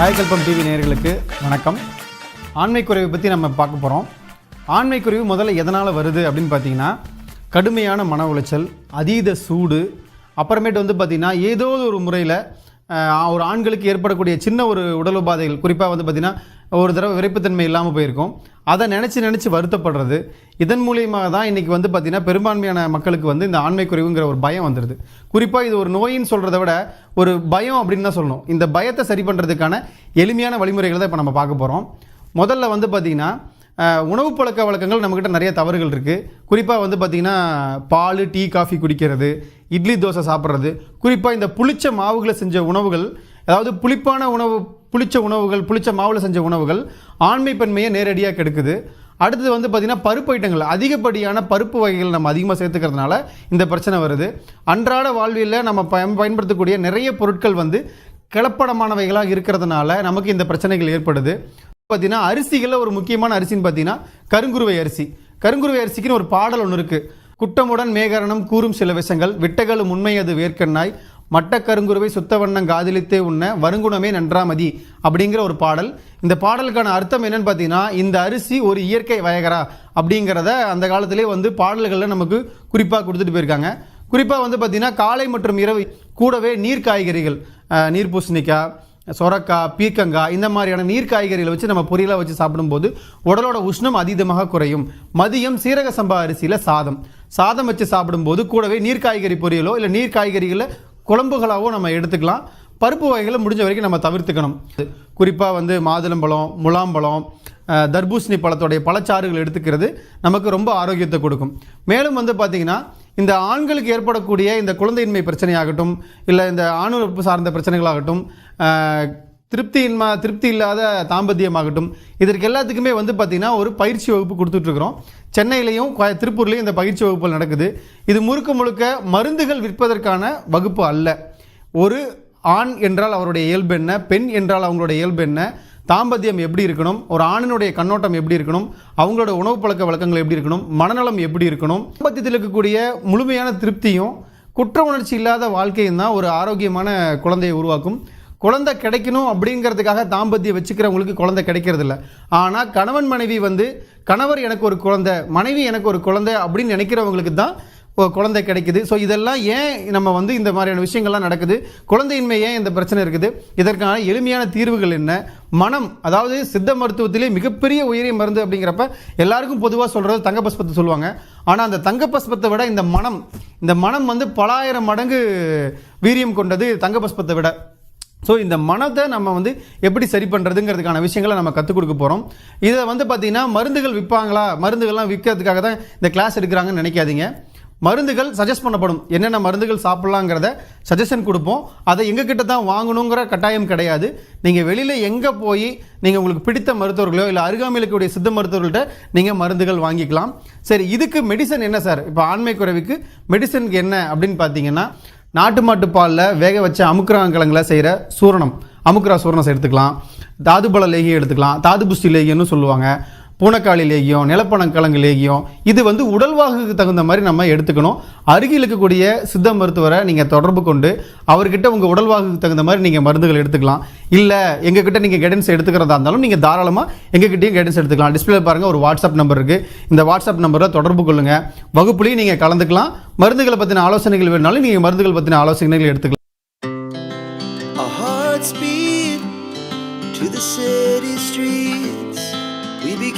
காயக்கல்பம் TV நேயர்களுக்கு வணக்கம். ஆண்மைக்குறைவை பற்றி நம்ம பார்க்க போகிறோம் ஆண்மைக்குறைவு முதல்ல எதனால் வருது அப்படின்னு பார்த்தீங்கன்னா கடுமையான மன உளைச்சல் அதீத சூடு அப்புறமேட்டு வந்து பார்த்திங்கன்னா ஏதோ ஒரு முறையில் ஒரு ஆண்களுக்கு ஏற்படக்கூடிய சின்ன ஒரு உடல் உபாதைகள் குறிப்பாக வந்து பார்த்திங்கன்னா ஒரு தடவை விரைப்புத்தன்மை இல்லாமல் போயிருக்கும். அதை நினச்சி நினச்சி வருத்தப்படுறது. இதன் மூலியமாக தான் இன்றைக்கி வந்து பார்த்திங்கன்னா பெரும்பான்மையான மக்களுக்கு வந்து இந்த ஆண்மை குறைவுங்கிற ஒரு பயம் வந்துடுது குறிப்பாக இது ஒரு நோயின்னு சொல்கிறத விட ஒரு பயம் அப்படின்னு தான் சொல்லணும். இந்த பயத்தை சரி பண்ணுறதுக்கான எளிமையான வழிமுறைகளை தான் இப்போ நம்ம பார்க்க போகிறோம் முதல்ல வந்து பார்த்திங்கன்னா உணவு பழக்க வழக்கங்கள் நம்மக்கிட்ட நிறைய தவறுகள் இருக்குது குறிப்பாக வந்து பார்த்திங்கன்னா பால் டீ காஃபி குடிக்கிறது இட்லி தோசை சாப்பிட்றது. குறிப்பாக இந்த புளிச்ச மாவுகளை செஞ்ச உணவுகள் அதாவது புளிப்பான உணவு புளிச்ச உணவுகள் புளிச்ச மாவில் செஞ்ச உணவுகள் ஆண்மை பெண்மையை நேரடியாக கெடுக்குது. அடுத்தது வந்து பார்த்திங்கன்னா பருப்பு ஐட்டங்கள். அதிகப்படியான பருப்பு வகைகள் நம்ம அதிகமாக சேர்த்துக்கிறதுனால இந்த பிரச்சனை வருது. அன்றாட வாழ்வியலில் நம்ம பயன் பயன்படுத்தக்கூடிய நிறைய பொருட்கள் வந்து கலப்படமானவைகளாக இருக்கிறதுனால நமக்கு இந்த பிரச்சனைகள் ஏற்படுது. பார்த்தீங்கன்னா அரிசிகளில் ஒரு முக்கியமான அரிசின்னு பார்த்தீங்கன்னா கருங்குருவை அரிசி. கருங்குருவை அரிசிக்குன்னு ஒரு பாடல் ஒன்று இருக்குது குட்டமுடன் மேகரணம் கூறும் சில விஷங்கள் விட்டகளும் உண்மை அது வேர்க்கண்ணாய். மட்ட கருங்குருவை சுத்த வண்ணம் காதலித்தே உண்ண வருங்குணமே நன்றாமதி அப்படிங்கிற ஒரு பாடல். இந்த பாடலுக்கான அர்த்தம் என்னன்னு பார்த்தீங்கன்னா இந்த அரிசி ஒரு இயற்கை வயகரா அப்படிங்கிறத அந்த காலத்திலே வந்து பாடல்களில் நமக்கு குறிப்பாக கொடுத்துட்டு போயிருக்காங்க. குறிப்பாக வந்து பார்த்தீங்கன்னா காலை மற்றும் இரவு கூடவே நீர் காய்கறிகள் நீர் பூசணிக்காய் சொரக்காய் பீர்க்கங்காய் இந்த மாதிரியான நீர் காய்கறிகளை வச்சு நம்ம பொரியலாக வச்சு சாப்பிடும்போது உடலோட உஷ்ணம் அதீதமாக குறையும். மதியம் சீரக சம்பா அரிசியில் சாதம். சாதம் வச்சு சாப்பிடும்போது கூடவே நீர் காய்கறி பொரியலோ இல்லை நீர் காய்கறிகளை குழம்புகளாவோ நம்ம எடுத்துக்கலாம். பருப்பு வகைகளை முடிஞ்ச வரைக்கும் நம்ம தவிர்த்துக்கணும். குறிப்பாக வந்து மாதுளம்பழம் முலாம்பழம் தர்பூசணி பழத்தோடைய பழச்சாறுகள் எடுத்துக்கிறது நமக்கு ரொம்ப ஆரோக்கியத்தை கொடுக்கும். மேலும் வந்து பார்த்திங்கன்னா இந்த ஆண்களுக்கு ஏற்படக்கூடிய இந்த குழந்தையின்மை பிரச்சனையாகட்டும் இல்லை இந்த ஆணுறுப்பு சார்ந்த பிரச்சனைகளாகட்டும் திருப்தியின்மா திருப்தி இல்லாத தாம்பத்தியமாகட்டும் இதற்கு எல்லாத்துக்குமே வந்து பார்த்திங்கன்னா ஒரு பயிற்சி வகுப்பு கொடுத்துட்ருக்குறோம். சென்னையிலையும் திருப்பூர்லேயும் இந்த பயிற்சி வகுப்புகள் நடக்குது. இது முழுக்க முழுக்க மருந்துகள் விற்பதற்கான வகுப்பு அல்ல. ஒரு ஆண் என்றால் அவருடைய இயல்பு என்ன பெண் என்றால் அவங்களுடைய இயல்பு என்ன தாம்பத்தியம் எப்படி இருக்கணும்? ஒரு ஆணினுடைய கண்ணோட்டம் எப்படி இருக்கணும்? அவங்களோட உணவு பழக்க வழக்கங்கள் எப்படி இருக்கணும்? மனநலம் எப்படி இருக்கணும்? தாம்பத்தியத்தில் இருக்கக்கூடிய முழுமையான திருப்தியும் குற்ற உணர்ச்சி இல்லாத வாழ்க்கையும் தான் ஒரு ஆரோக்கியமான குழந்தையை உருவாக்கும். குழந்தை கிடைக்கணும் அப்படிங்கிறதுக்காக தாம்பத்தியம் வச்சுக்கிறவங்களுக்கு குழந்தை கிடைக்கிறது இல்லை ஆனால் கணவன் மனைவி வந்து கணவர் எனக்கு ஒரு குழந்தை மனைவி எனக்கு ஒரு குழந்தை அப்படின்னு நினைக்கிறவங்களுக்கு தான் குழந்தை கிடைக்குது. ஸோ இதெல்லாம் ஏன் நம்ம வந்து இந்த மாதிரியான விஷயங்கள்லாம் நடக்குது? குழந்தையின்மை ஏன் இந்த பிரச்சனை இருக்குது? இதற்கான எளிமையான தீர்வுகள் என்ன? மனம் அதாவது சித்த மருத்துவத்திலே மிகப்பெரிய உயரிய மருந்து அப்படிங்கிறப்ப எல்லாருக்கும் பொதுவாக சொல்கிறது தங்கபஸ்பத்தை சொல்லுவாங்க. ஆனால் அந்த தங்கபஸ்பத்தை விட இந்த மனம் இந்த மனம் வந்து பலாயிரம் மடங்கு வீரியம் கொண்டது தங்கபஸ்பத்தை விட. ஸோ இந்த மனத்தை நம்ம வந்து எப்படி சரி பண்ணுறதுங்கிறதுக்கான விஷயங்களை நம்ம கற்றுக் கொடுக்க போகிறோம் இதை வந்து பார்த்திங்கன்னா மருந்துகள் விற்பாங்களா மருந்துகள்லாம் விற்கிறதுக்காக தான் இந்த கிளாஸ் எடுக்கிறாங்கன்னு நினைக்காதீங்க. மருந்துகள் சஜஸ்ட் பண்ணப்படும். என்னென்ன மருந்துகள் சாப்பிட்லாங்கிறத சஜஷன் கொடுப்போம். அதை எங்ககிட்ட தான் வாங்கணுங்கிற கட்டாயம் கிடையாது. நீங்கள் வெளியில் எங்கே போய் நீங்கள் உங்களுக்கு பிடித்த மருத்துவர்களோ இல்லை அருகாமையில் இருக்கக்கூடிய சித்த மருத்துவர்கள்ட்ட நீங்கள் மருந்துகள் வாங்கிக்கலாம். சரி இதுக்கு மெடிசன் என்ன சார் இப்போ ஆண்மை குறைவுக்கு மெடிசனுக்கு என்ன அப்படின்னு பார்த்தீங்கன்னா நாட்டு மாட்டு பாலில் வேக வச்ச அமுக்குராங்கிழங்குல செய்கிற சூரணம். அமுக்கிரா சூரணம் எடுத்துக்கலாம். தாதுபல லேகியம் எடுத்துக்கலாம். தாது புஷ்டி லேகியம்னு சொல்லுவாங்க. பூனக்காளி லேகியம் லேகியம் இது வந்து உடல்வாகுக்கு தகுந்த மாதிரி நம்ம எடுத்துக்கணும். அருகில் இருக்கக்கூடிய சித்த மருத்துவரை நீங்கள் தொடர்பு கொண்டு அவர்கிட்ட உங்கள் உடல்வாகுக்கு தகுந்த மாதிரி நீங்கள் மருந்துகள் எடுத்துக்கலாம். இல்லை எங்ககிட்ட நீங்கள் கைடன்ஸ் எடுத்துக்கிறதா இருந்தாலும் நீங்கள் தாராளமாக எங்ககிட்டயும் கைடன்ஸ் எடுத்துக்கலாம். டிஸ்பிளே பாருங்கள் ஒரு வாட்ஸ்அப் நம்பர் இருக்குது இந்த வாட்ஸ்அப் நம்பரை தொடர்பு கொள்ளுங்கள் வகுப்புலையும் நீங்கள் கலந்துக்கலாம். மருந்துகளை பற்றின ஆலோசனைகள் வேணுனாலும் நீங்கள் மருந்துகள் பற்றின ஆலோசனைகள் எடுத்துக்கலாம். To the city street.